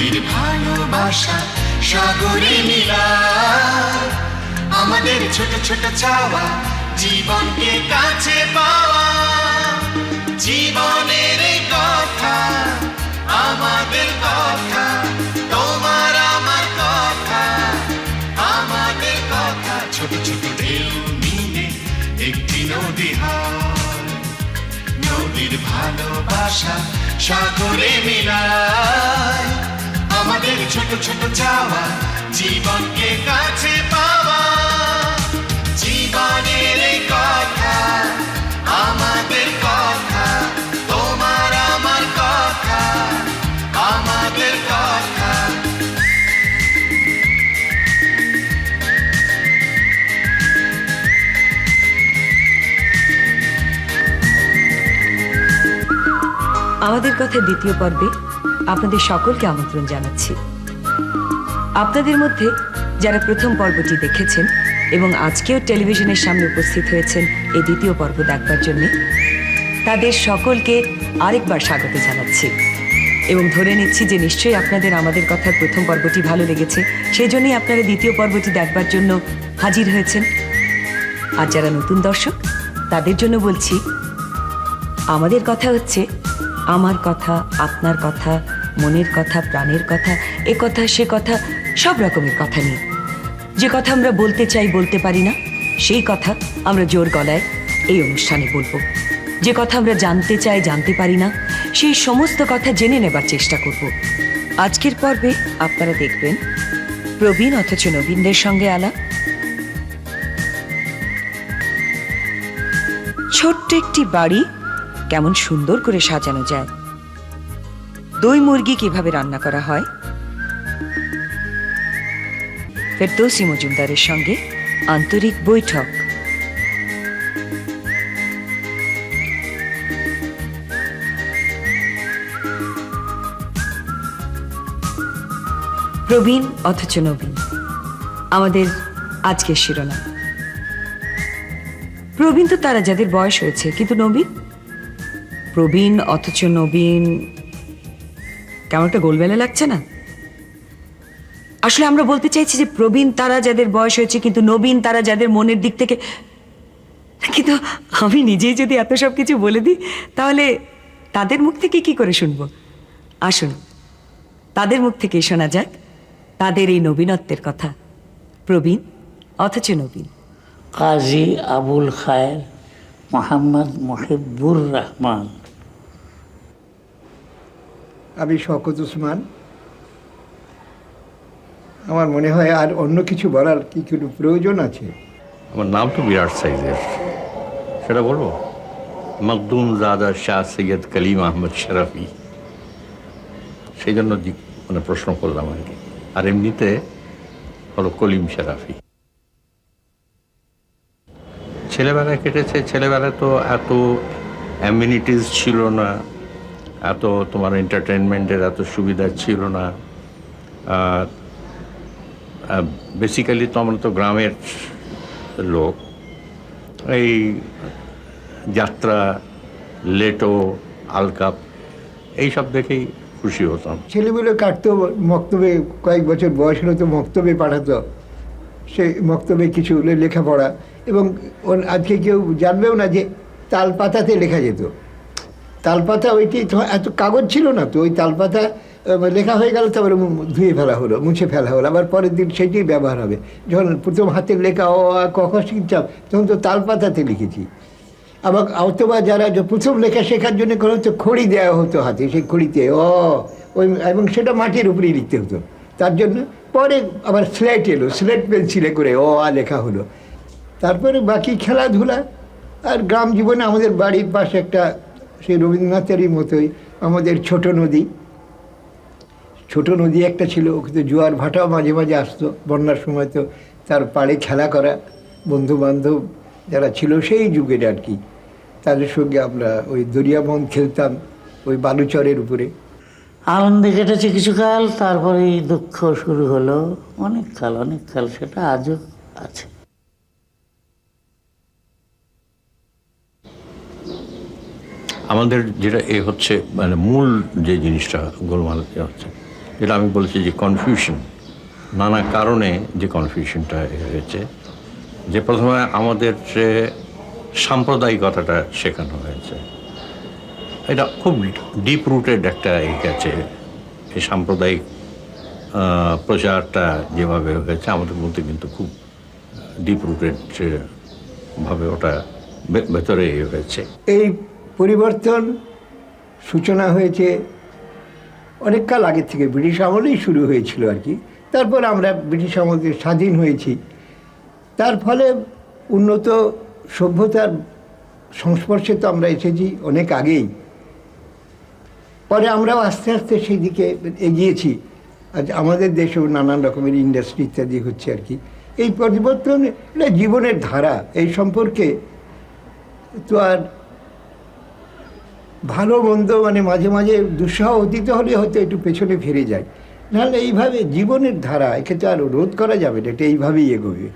নদীর ভালোবাসা সাগরে মিলা। আমাদের ছোট ছোট চাওয়া জীবনকে কাছে পাওয়া। জীবনের কথা, আমাদের কথা, তোমার আমার কথা, আমাদের কথা। ছোট ছোট ঢেউ মিলে একটি নদী নদীর ভালোবাসা সাগরে মিলায়। আমাদের ছোট ছোট চাওয়া, জীবনকে কাছে পাওয়া। জীবনের কথা, আমাদের কথা, তোমার আমার কথা, আমাদের কথা। আমাদের কথা দ্বিতীয় পর্বে আপনাদের সকলকে আমন্ত্রণ জানাচ্ছি। আপনাদের মধ্যে যারা প্রথম পর্বটি দেখেছেন এবং আজকেও টেলিভিশনের সামনে উপস্থিত হয়েছেন এই দ্বিতীয় পর্ব দেখবার জন্য, তাদের সকলকে আরেকবার স্বাগত জানাচ্ছি। এবং ধরে নিচ্ছি যে নিশ্চয়ই আপনাদের আমাদের কথার প্রথম পর্বটি ভালো লেগেছে, সেই জন্যই আপনারা দ্বিতীয় পর্বটি দেখবার জন্য হাজির হয়েছেন। আর যারা নতুন দর্শক, তাদের জন্য বলছি, আমাদের কথা হচ্ছে আমার কথা, আপনার কথা, মনের কথা, প্রাণের কথা, এ কথা, সে কথা, সব রকমের কথা নিয়ে। যে কথা আমরা বলতে চাই, বলতে পারি না, সেই কথা আমরা জোর গলায় এই অনুষ্ঠানে বলব। যে কথা আমরা জানতে চাই, জানতে পারি না, সেই সমস্ত কথা জেনে নেবার চেষ্টা করব। আজকের পর্বে আপনারা দেখবেন, প্রবীণ অথচ নবীনদের সঙ্গে আলাপ। ছোট্ট একটি বাড়ি কেমন সুন্দর করে সাজানো যায়। দই মুরগি কীভাবে রান্না করা হয়? ফেরদৌসি মজুমদারের সঙ্গে আন্তরিক বৈঠক। প্রবীণ অথচ নবীন। আমাদের আজকের শিরোনাম। প্রবীণ তো তারা যাদের বয়স হয়েছে, কিন্তু নবীন প্রবীণ অথচ নবীন। কেমন একটা গোলমেলে লাগছে না? আসলে আমরা বলতে চাইছি যে প্রবীণ তারা যাদের বয়স হয়েছে, কিন্তু নবীন তারা যাদের মনের দিক থেকে কিন্তু আমি নিজেই যদি এত সব কিছু বলে দিই, তাহলে তাদের মুখ থেকে কি করে শুনব? আসুন, তাদের মুখ থেকেই শোনা যাক, তাদের এই নবীনত্বের কথা। প্রবীণ অথচ নবীন। কাজী আবুল খায়ের মোহাম্মদ মহিবুর রহমান। আমি শকত উসমান। আমার মনে হয় আর অন্য কিছু বলার কি কোনো প্রয়োজন আছে? আমার নাম তো বিরাট সাইজের। সেটা বলব? মকদুম জাদা শাহ সৈয়দ কলিম আহমদ শরফি। সেই জন্য মানে প্রশ্ন করলাম আর কি। আর এমনিতে হলো কলিম শরাফি। ছেলেবেলায় কেটেছে। ছেলেবেলায় তো এত অ্যামিনিটিস ছিল না। এত তোমার এন্টারটেনমেন্টের এত সুবিধা ছিল না। বেসিক্যালি তো আমরা তো গ্রামের লোক। এই যাত্রা, লেটো, আলকাপ, এইসব দেখেই খুশি হতাম। ছেলেগুলো কাটতো, মক্তবে কয়েক বছর বয়স হলো তো মক্তবে পাঠাতো। সেই মক্তবে কিছু লেখাপড়া। এবং আজকে কেউ জানবেও না যে তাল পাতাতে লেখা যেত। তালপাতা ওইটি এত কাগজ ছিল না তো ওই তালপাতা লেখা হয়ে গেল তারপরে ধুয়ে ফেলা হলো মুছে ফেলা হলো আবার পরের দিন সেটাই ব্যবহার হবে। যখন প্রথম হাতের লেখা ও আ, ক খ শিখতাম তখন তো তালপাতাতে লিখেছি। আবার অথবা যারা প্রথম লেখা শেখার জন্য কোনো হতো খড়ি দেওয়া হতো হাতে সেই খড়িতে ও ওই এবং সেটা মাটির উপরেই লিখতে হতো। তার জন্য পরে আবার স্লেট এলো স্লেট পেন্সিলে করে ও আ লেখা হলো। তারপরে বাকি খেলাধুলা আর গ্রাম জীবনে আমাদের বাড়ির পাশে একটা সেই রবীন্দ্রনাথেরই মতোই আমাদের ছোট নদী। ছোট নদী একটা ছিল ওকে তো জোয়ার ভাটাও মাঝে মাঝে আসতো, বন্যার সময় তো তার পাড়ে খেলা করা বন্ধু বান্ধব যারা ছিল সেই যুগের আর কি। তাদের সঙ্গে আমরা ওই দরিয়াবন খেলতাম, ওই বালুচরের উপরে। আনন্দে কেটেছে কিছুকাল তারপরে দুঃখ শুরু হলো। অনেক কাল অনেক কাল, সেটা আজও আছে। আমাদের যেটা এ হচ্ছে মানে মূল যে জিনিসটা গোলমাল হচ্ছে, যেটা আমি বলছি যে কনফিউশন নানা কারণে যে কনফিউশনটা হয়েছে, যে প্রথমে আমাদের যে সাম্প্রদায়িকতাটা শেখানো হয়েছে, এটা খুব ডিপ রুটেড একটা ই গেছে। এই সাম্প্রদায়িক প্রচারটা যেভাবে হয়েছে, আমাদের মধ্যে কিন্তু খুব ডিপ রুটেড ভাবে ওটা ভেতরে হয়েছে। এই পরিবর্তন সূচনা হয়েছে। অনেক কাল আগের থেকে ব্রিটিশ আমলেই শুরু হয়েছিল আর কি। তারপর আমরা ব্রিটিশ আমল থেকে স্বাধীন হয়েছি। তার ফলে উন্নত সভ্যতার সংস্পর্শে তো আমরা এসেছি অনেক আগেই। পরে আমরাও আস্তে আস্তে সেই দিকে এগিয়েছি। আজ আমাদের দেশেও নানান রকমের ইন্ডাস্ট্রি ইত্যাদি হচ্ছে আর কি। এই পরিবর্তন, এটা জীবনের ধারা, এই সম্পর্কে তো আর ভালো মন্দ মানে মাঝে মাঝে দুঃসাহ অতীত হলে হয়তো একটু পেছনে ফিরে যায়। নাহলে এইভাবে জীবনের ধারা একে তো আর রোধ করা যাবে না, এটা এইভাবেই এগোবে।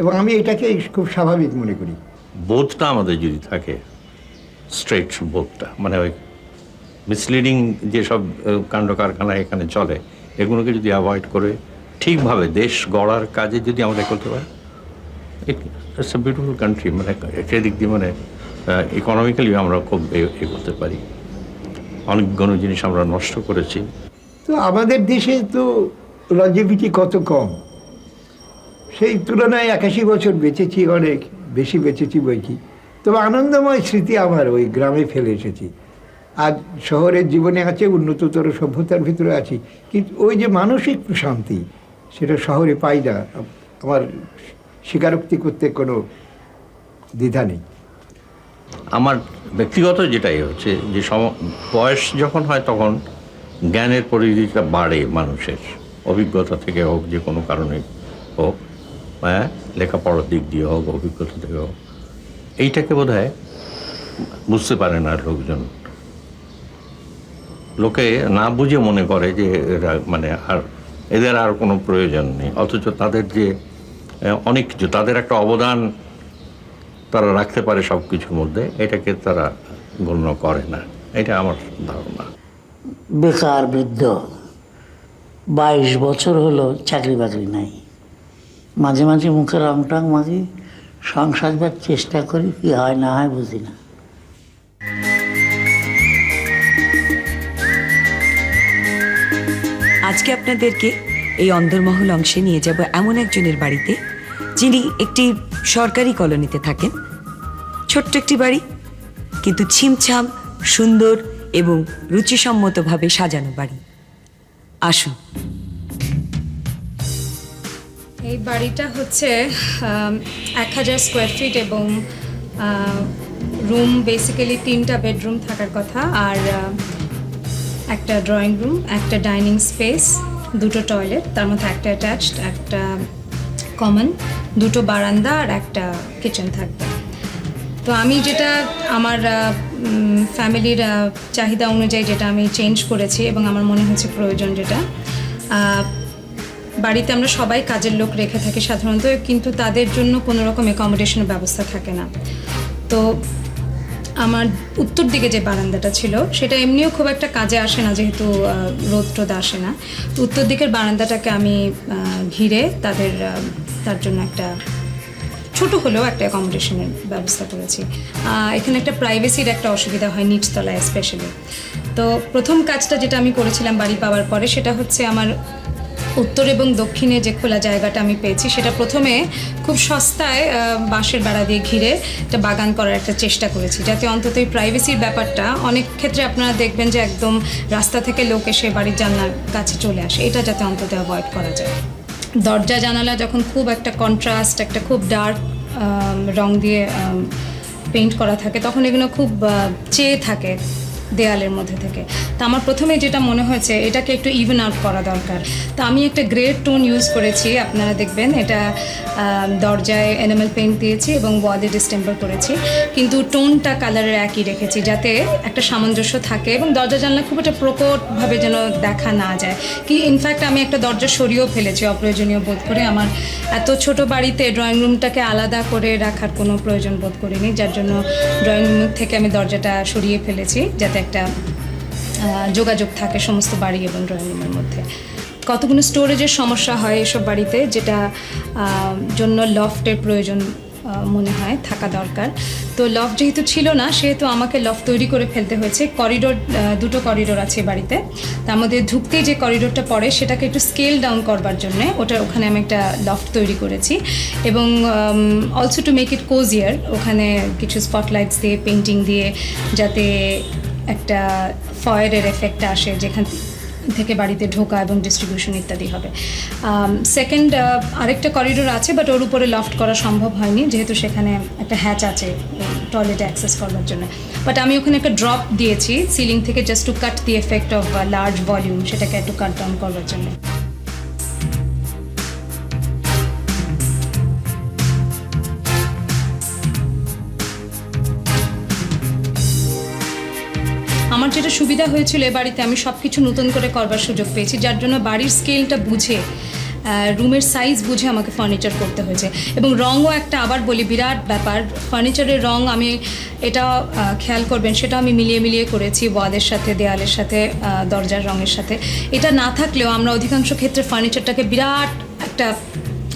এবং আমি এটাকে খুব স্বাভাবিক মনে করি। বোধটা আমাদের যদি থাকে, স্ট্রেট বোধটা মানে ওই মিসলিডিং যেসব কাণ্ড কারখানা এখানে চলে, এগুলোকে যদি অ্যাভয়েড করে, ঠিকভাবে দেশ গড়ার কাজে যদি আমরা করতে পারি ইটস এ বিউটিফুল কান্ট্রি মানে সেদিক দিয়ে মানে ইকোনমিক্যালি আমরা খুব এ- এগোতে পারি। অনেকগুলো জিনিস আমরা নষ্ট করেছি। তো আমাদের দেশে তো লঞ্জিভিটি কত কম? সেই তুলনায় একাশি বছর বেঁচেছি অনেক, বেশি বেঁচেছি বই কি। তবে আনন্দময় স্মৃতি আমার ওই গ্রামে ফেলে এসেছি। আজ শহরের জীবনে আছে, উন্নততর সভ্যতার ভিতরে আছি। কিন্তু ওই যে মানসিক প্রশান্তি, সেটা শহরে পাই না। আমার স্বীকারোক্তি করতে কোনো দ্বিধা নেই। আমার ব্যক্তিগত যেটাই হচ্ছে, যে সম, বয়স যখন হয় তখন জ্ঞানের পরিধিটা বাড়ে মানুষের। অভিজ্ঞতা থেকে হোক, যে কোনো কারণে হোক হ্যাঁ? লেখাপড়ার দিক দিয়ে হোক, অভিজ্ঞতা থেকে হোক। এইটাকে বোধ হয় বুঝতে পারে না লোকজন। লোকে না বুঝে মনে করে যে এরা মানে আর, এদের আর কোনো প্রয়োজন নেই। অথচ তাদের যে অনেক কিছু, তাদের একটা অবদান তারা রাখতে পারে সব কিছুর মধ্যে এটাকে তারা গণ্য করে না। এটা আমার ধারণা। বেকার বৃদ্ধ বাইশ বছর হলো চাকরি বাকরি নাই। মাঝে মাঝে মুখে রং টং মাঝি সংসার যার চেষ্টা করি কি হয় না হয় বুঝি না। আজকে আপনাদেরকে এই অন্দরমহল অংশে নিয়ে যাব এমন একজনের বাড়িতে যিনি একটি সরকারি কলোনিতে থাকেন। ছোট্ট একটি বাড়ি, কিন্তু ছিমছাম, সুন্দর এবং রুচিসম্মতভাবে সাজানো বাড়ি। আসুন। এই বাড়িটা হচ্ছে এক হাজার স্কোয়ার ফিট এবং রুম বেসিক্যালি তিনটা বেডরুম থাকার কথা। আর একটা ড্রয়িং রুম একটা ডাইনিং স্পেস দুটো টয়লেট তার মধ্যে একটা অ্যাটাচড একটা কমন দুটো বারান্দা আর একটা কিচেন থাকবে। তো আমি যেটা আমার ফ্যামিলির চাহিদা অনুযায়ী যেটা আমি চেঞ্জ করেছি এবং আমার মনে হচ্ছে প্রয়োজন যেটা বাড়িতে আমরা সবাই কাজের লোক রেখে থাকি সাধারণত, কিন্তু তাদের জন্য কোনো রকম অ্যাকোমোডেশনের ব্যবস্থা থাকে না। তো আমার উত্তর দিকে যে বারান্দাটা ছিল, সেটা এমনিও খুব একটা কাজে আসে না, যেহেতু রোদ টোদ আসে না। তো উত্তর দিকের বারান্দাটাকে আমি ঘিরে তাদের তার জন্য একটা ছোট হলেও একটা অ্যাকোমোডেশনের ব্যবস্থা করেছি। এখানে একটা প্রাইভেসির একটা অসুবিধা হয় নিচতলায় স্পেশালি তো প্রথম কাজটা যেটা আমি করেছিলাম বাড়ি পাওয়ার পরে, সেটা হচ্ছে আমার উত্তর এবং দক্ষিণে যে খোলা জায়গাটা আমি পেয়েছি, সেটা প্রথমে খুব সস্তায় বাঁশের বেড়া দিয়ে ঘিরে একটা বাগান করার একটা চেষ্টা করেছি। যাতে অন্তত এই প্রাইভেসির ব্যাপারটা অনেক ক্ষেত্রে আপনারা দেখবেন যে একদম রাস্তা থেকে লোক এসে বাড়ির জানলার কাছে চলে আসে। এটা যাতে অন্তত অ্যাভয়েড করা যায়। দরজা জানালা যখন খুব একটা কন্ট্রাস্ট একটা খুব ডার্ক রং দিয়ে পেইন্ট করা থাকে, তখন এগুলো খুব চেয়ে থাকে। দেয়ালের মধ্যে থেকে। তা আমার প্রথমে যেটা মনে হয়েছে, এটাকে একটু ইভেন আউট করা দরকার। তা আমি একটা গ্রেড টোন ইউজ করেছি, আপনারা দেখবেন, এটা দরজায় এনিমেল পেইন্ট দিয়েছি এবং ওয়ালে ডিস্টেম্পার করেছি। কিন্তু টোনটা কালারের একই রেখেছি, যাতে একটা সামঞ্জস্য থাকে এবং দরজা জানলা খুব একটা প্রকটভাবে যেন দেখা না যায়। কি ইনফ্যাক্ট আমি একটা দরজা সরিয়েও ফেলেছি, অপ্রয়োজনীয় বোধ করে। আমার এত ছোট বাড়িতে ড্রয়িং রুমটাকে আলাদা করে রাখার কোনো প্রয়োজন বোধ করিনি, যার জন্য ড্রয়িং রুম থেকে আমি দরজাটা সরিয়ে ফেলেছি, যাতে একটা যোগাযোগ থাকে সমস্ত বাড়ি এবং ড্রয়িং রুমের মধ্যে। কতগুলো স্টোরেজের সমস্যা হয় এসব বাড়িতে, যেটা জন্য লফটের প্রয়োজন মনে হয়, থাকা দরকার। তো লফট যেহেতু ছিল না, সেহেতু আমাকে লফট তৈরি করে ফেলতে হয়েছে। করিডোর দুটো করিডোর আছে বাড়িতে। তার মধ্যে ঢুকতেই যে করিডোরটা পড়ে, সেটাকে একটু স্কেল ডাউন করবার জন্য ওটা, ওখানে আমি একটা লফট তৈরি করেছি। এবং also to make it cosier ওখানে কিছু স্পটলাইটস দিয়ে পেন্টিং দিয়ে, যাতে একটা ফয়ারের এফেক্ট আসে, যেখান থেকে বাড়িতে ঢোকা এবং ডিস্ট্রিবিউশন ইত্যাদি হবে। সেকেন্ড আরেকটা করিডোর আছে বাট ওর উপরে লফট করা সম্ভব হয়নি, যেহেতু সেখানে একটা হ্যাচ আছে টয়লেটে অ্যাক্সেস করবার জন্য। বাট আমি ওখানে একটা ড্রপ দিয়েছি সিলিং থেকে just to cut the effect of large volume সেটাকে একটু কাট ডাউন করার জন্য। যেটা সুবিধা হয়েছিল এ বাড়িতে, আমি সব কিছু নতুন করে করবার সুযোগ পেয়েছি, যার জন্য বাড়ির স্কেলটা বুঝে রুমের সাইজ বুঝে আমাকে ফার্নিচার করতে হয়েছে। এবং রঙও একটা আবার বলি, বিরাট ব্যাপার। ফার্নিচারের রং আমি এটা খেয়াল করবেন, সেটা আমি মিলিয়ে মিলিয়ে করেছি ওয়াদের সাথে, দেয়ালের সাথে দরজার রঙের সাথে। এটা না থাকলেও আমরা অধিকাংশ ক্ষেত্রে ফার্নিচারটাকে বিরাট একটা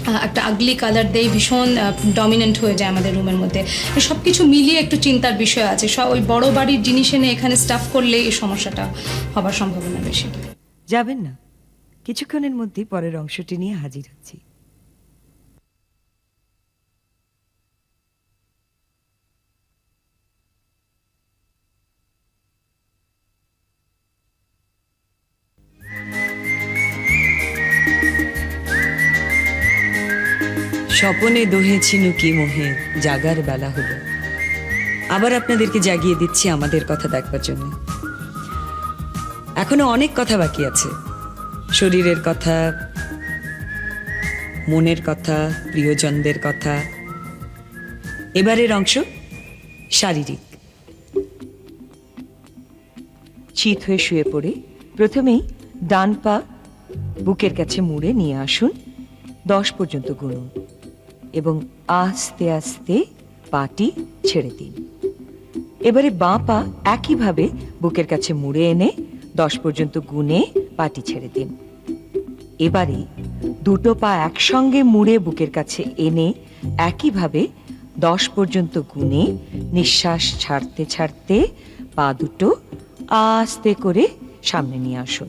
একটা আগলি কালার দেয় ভীষণ ডমিনেন্ট হয়ে যায় আমাদের রুমের মধ্যে। সব কিছু মিলিয়ে একটু চিন্তার বিষয় আছে। সব ওই বড় বাড়ির জিনিস এনে এখানে স্টাফ করলে এই সমস্যাটা হবার সম্ভাবনা বেশি। যাবেন না। কিছুক্ষণের মধ্যেই পরের অংশটি নিয়ে হাজির হচ্ছি। স্বপনে দোহেছি নুকি মোহে, জাগার বেলা হলো। আবার আপনাদেরকে জাগিয়ে দিচ্ছি আমাদের কথা দেখবার জন্য। এখনও অনেক কথা বাকি আছে। শরীরের কথা, মনের কথা, প্রিয়জনদের কথা। এবারের অংশ শারীরিক। চিত হয়ে শুয়ে পড়ে, প্রথমেই ডান পা বুকের কাছে মুড়ে নিয়ে আসুন, দশ পর্যন্ত গুনুন এবং আস্তে আস্তে পাটি ছেড়ে দিন। এবারে বাঁ পা একইভাবে বুকের কাছে মুড়ে এনে দশ পর্যন্ত গুনে পাটি ছেড়ে দিন। এবারে দুটো পা একসঙ্গে মুড়ে বুকের কাছে এনে একইভাবে দশ পর্যন্ত গুনে নিঃশ্বাস ছাড়তে ছাড়তে পা দুটো আস্তে করে সামনে নিয়ে আসুন।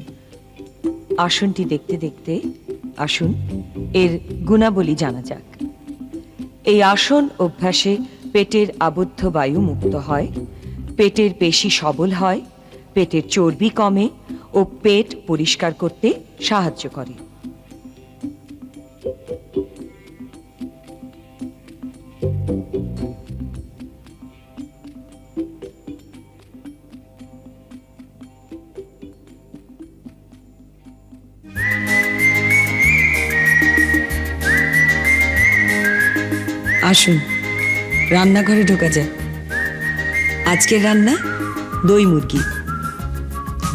আসনটি দেখতে দেখতে আসুন। এর গুণাবলী জানা যাক। এই আসন অভ্যাসে পেটের আবদ্ধ বায়ু মুক্ত হয়, পেটের পেশি সবল হয়, পেটের চর্বি কমে ও পেট পরিষ্কার করতে সাহায্য করে। আসুন। রান্নাঘরে ঢোকা যায় আজকের রান্না দই মুরগি।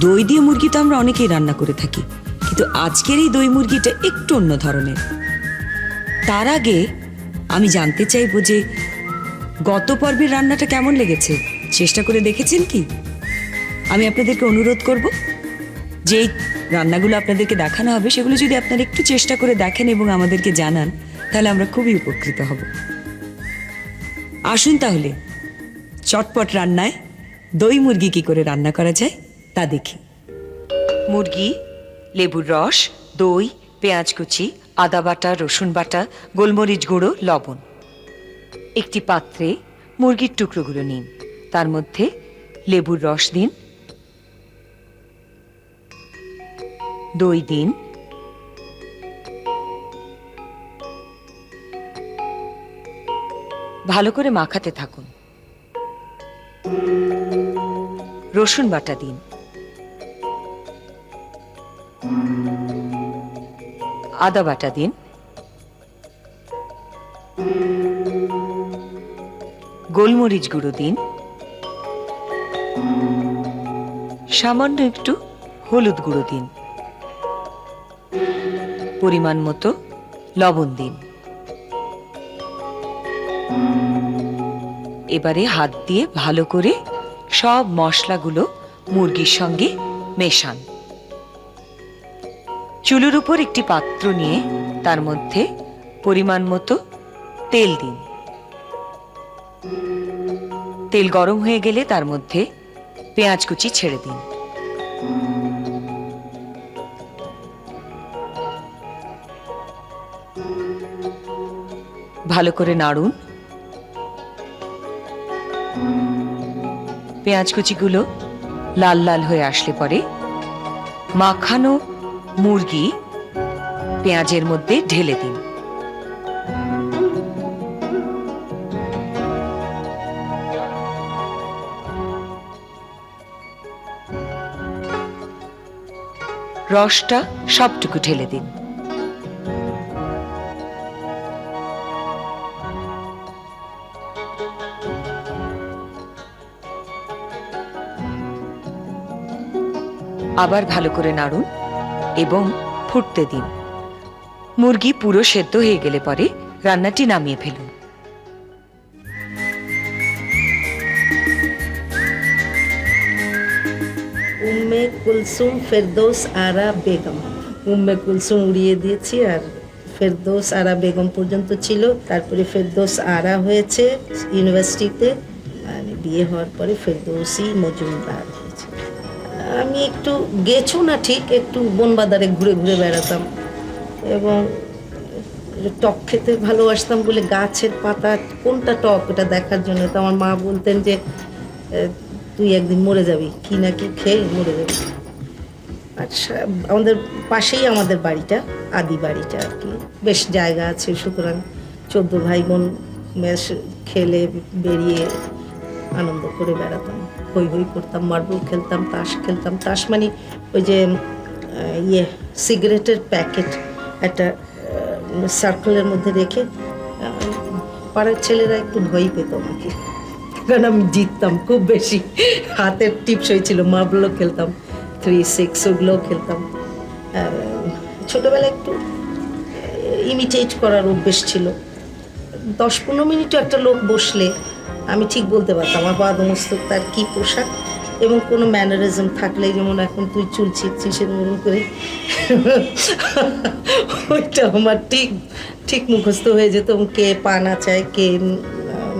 দই দিয়ে মুরগি তো আমরা অনেকেই রান্না করে থাকি, কিন্তু আজকের এই দই মুরগিটা একটু অন্য ধরনের। তার আগে আমি জানতে চাইব যে গত পর্বের রান্নাটা কেমন লেগেছে? চেষ্টা করে দেখেছেন কি? আমি আপনাদেরকে অনুরোধ করব যে রান্নাগুলো আপনাদেরকে দেখানো হবে, সেগুলো যদি আপনারা একটু চেষ্টা করে দেখেন এবং আমাদেরকে জানান, তাহলে আমরা খুবই উপকৃত হব। আসুন তাহলে। চটপট রান্নায় দই মুরগি কি করে রান্না করা যায় তা দেখি। মুরগি, লেবুর রস, দই, পেঁয়াজ কুচি, আদা বাটা, রসুন বাটা, গোলমরিচ গুঁড়ো, লবণ। একটি পাত্রে মুরগির টুকরোগুলো নিন। তার মধ্যে লেবুর রস দিন। দই দিন। ভালো করে মাখাতে থাকুন। রসুন বাটা দিন। আদা বাটা দিন। গোলমরিচ গুঁড়ো দিন। সামান্য একটু হলুদ গুঁড়ো দিন। পরিমাণ মতো লবণ দিন। এবারে হাত দিয়ে ভালো করে সব মশলাগুলো মুরগির সঙ্গে মেশান। চুলোর উপর একটি পাত্র নিয়ে তার মধ্যে পরিমাণ মতো তেল দিন। তেল গরম হয়ে গেলে তার মধ্যে পেঁয়াজ কুচি ছেড়ে দিন। ভালো করে নাড়ুন। পেঁয়াজ কুচিগুলো লাল লাল হয়ে আসলে পরে মাখানো মুরগি পেঁয়াজের মধ্যে ঢেলে দিন। রসটা সবটুকু ঢেলে দিন। আবার ভালো করে নাড়ুন এবং ফুটতে দিন। মুরগি পুরো সেদ্ধ হয়ে গেলে পরে রান্নাটি নামিয়ে ফেলুন। উম্মে কুলসুম ফেরদৌস আরা বেগম। উম্মে কুলসুম উড়িয়ে দিয়েছি আর ফেরদৌস আরা বেগম পর্যন্ত ছিল। তারপরে ফেরদৌস আরা হয়েছে ইউনিভার্সিটিতে। বিয়ে হওয়ার পরে ফেরদৌসি মজুমদার। আমি একটু গেছো না ঠিক? একটু বনবাদারে ঘুরে ঘুরে বেড়াতাম। এবং টক খেতে ভালোবাসতাম বলে গাছের পাতা, কোনটা টক ওটা দেখার জন্য? তো আমার মা বলতেন যে তুই একদিন মরে যাবি। কি না কি খেয়ে মরে যাবি। আচ্ছা আমাদের পাশেই আমাদের বাড়িটা, আদি বাড়িটা আর কি। বেশ জায়গা আছে, সুতরাং চোদ্দ ভাই বোন বেশ খেলে, বেরিয়ে আনন্দ করে বেড়াতাম। হই হই করতাম মার্বল খেলতাম, তাস খেলতাম। তাস মানে ওই যে ইয়ে সিগারেটের প্যাকেট একটা সার্কেলের মধ্যে রেখে পাড়ার ছেলেরা একটু ভয় পেত আমাকে। কারণ আমি জিততাম খুব বেশি। হাতের টিপস হয়েছিল মার্বলও খেলতাম থ্রি সিক্স ওগুলোও খেলতাম। ছোটোবেলায় একটু ইমিটেট করার অভ্যেস ছিল। দশ পনেরো মিনিটও একটা লোক বসলে আমি ঠিক বলতে পারতাম, আমার পাদমস্তক তার কী পোশাক এবং কোনো ম্যানারিজম থাকলে যেমন এখন তুই চুল ছিটছিস এরকম করে, ওইটা আমার ঠিক ঠিক মুখস্থ হয়ে যেত কে পা না চায় কে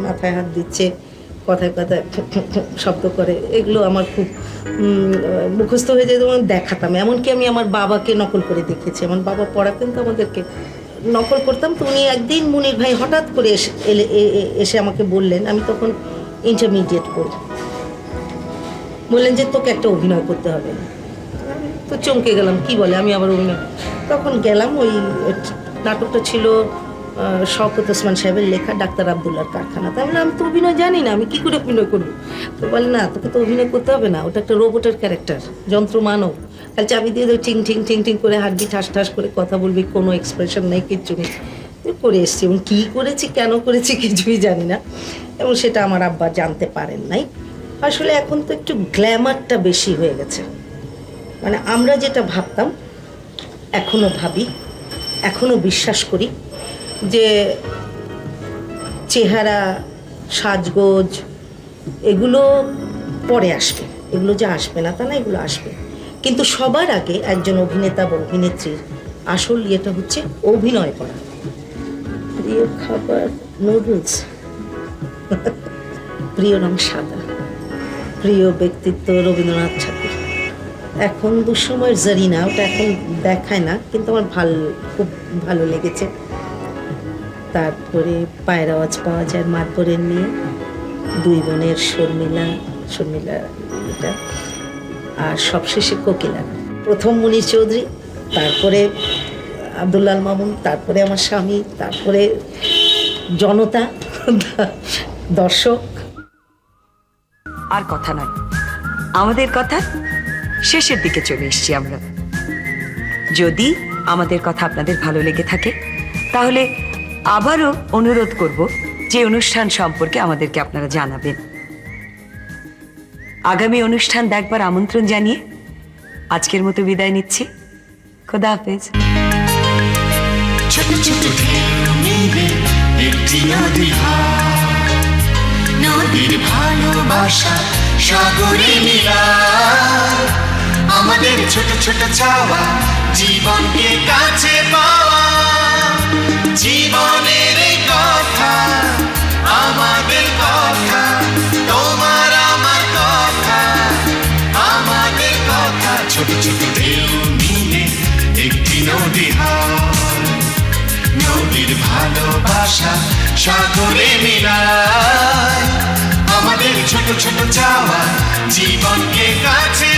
মাথায় হাত দিচ্ছে, কথায় কথায় শব্দ করে, এগুলো আমার খুব মুখস্থ হয়ে যেত দেখাতাম। এমনকি আমি আমার বাবাকে নকল করে দেখেছি। আমার বাবা পড়াতেন তো আমাদেরকে নকল করতাম, তো উনি একদিন মুনির ভাই হঠাৎ করে এসে এসে আমাকে বললেন, আমি তখন ইন্টারমিডিয়েট পড়ি। বললেন যে, তোকে একটা অভিনয় করতে হবে। তো চমকে গেলাম, কি বলে? আমি আবার অভিনয় তখন গেলাম, ওই নাটকটা ছিল শওকত ওসমান সাহেবের লেখা ডাক্তার আবদুল্লার কারখানা তাই আমি তো অভিনয় জানি না, আমি কি করে অভিনয় করব? তো বলে না, তোকে তো অভিনয় করতে হবে না, ওটা একটা রোবটের ক্যারেক্টার যন্ত্র মানব খালি চাবি দিয়ে দেবে টিং টিং টিং করে হাড্ডি ঠাস ঠাস করে কথা বলবি, কোনো এক্সপ্রেশন নেই, কিচ্ছু নেই। করে এসছি এবং কী করেছি, কেন করেছি কিছুই জানি না। এবং সেটা আমার আব্বা জানতে পারেন নাই। আসলে এখন তো একটু গ্ল্যামারটা বেশি হয়ে গেছে। মানে আমরা যেটা ভাবতাম, এখনও ভাবি, এখনও বিশ্বাস করি যে চেহারা, সাজগোজ, এগুলো পরে আসবে। এগুলো যে আসবে না তা না, এগুলো আসবে। কিন্তু সবার আগে একজন অভিনেতা বা অভিনেত্রীর আসল ইয়েটা হচ্ছে অভিনয় করা। প্রিয় খাবার, নুডলস। প্রিয় রং সাদা। প্রিয় ব্যক্তিত্ব রবীন্দ্রনাথ ঠাকুর। এখন দুঃসময়ের জারিনা ওটা এখন দেখায় না, কিন্তু আমার ভালো, খুব ভালো লেগেছে। তারপরে পায়ের আওয়াজ পাওয়া যায় মাতবরের নিয়ে। দুই বোনের শর্মিলা শর্মিলা এটা। আর সবশেষে কোকিলা প্রথম মুনির চৌধুরী, তারপরে আবদুল্লাল মামুন, তারপরে আমার স্বামী, তারপরে জনতা, দর্শক। আর কথা নয়। আমাদের কথা শেষের দিকে চলে এসেছি আমরা। যদি আমাদের কথা আপনাদের ভালো লেগে থাকে, তাহলে আবারও অনুরোধ করব যে অনুষ্ঠান সম্পর্কে আমাদেরকে আপনারা জানাবেন। আগামী অনুষ্ঠান দেখবার আমন্ত্রণ জানিয়ে আজকের মতো বিদায় নিচ্ছি। খোদা হাফেজ। ছোট ছোট নদীর আমাদের ছোট ছোট চাওয়া জীবনকে কাছে পাওয়া। জীবনের কথা, আমাদের কথা। ভালোবাসা সাগরে মিলায় আমাদের ছোট ছোট চাওয়া জীবনকে কাছে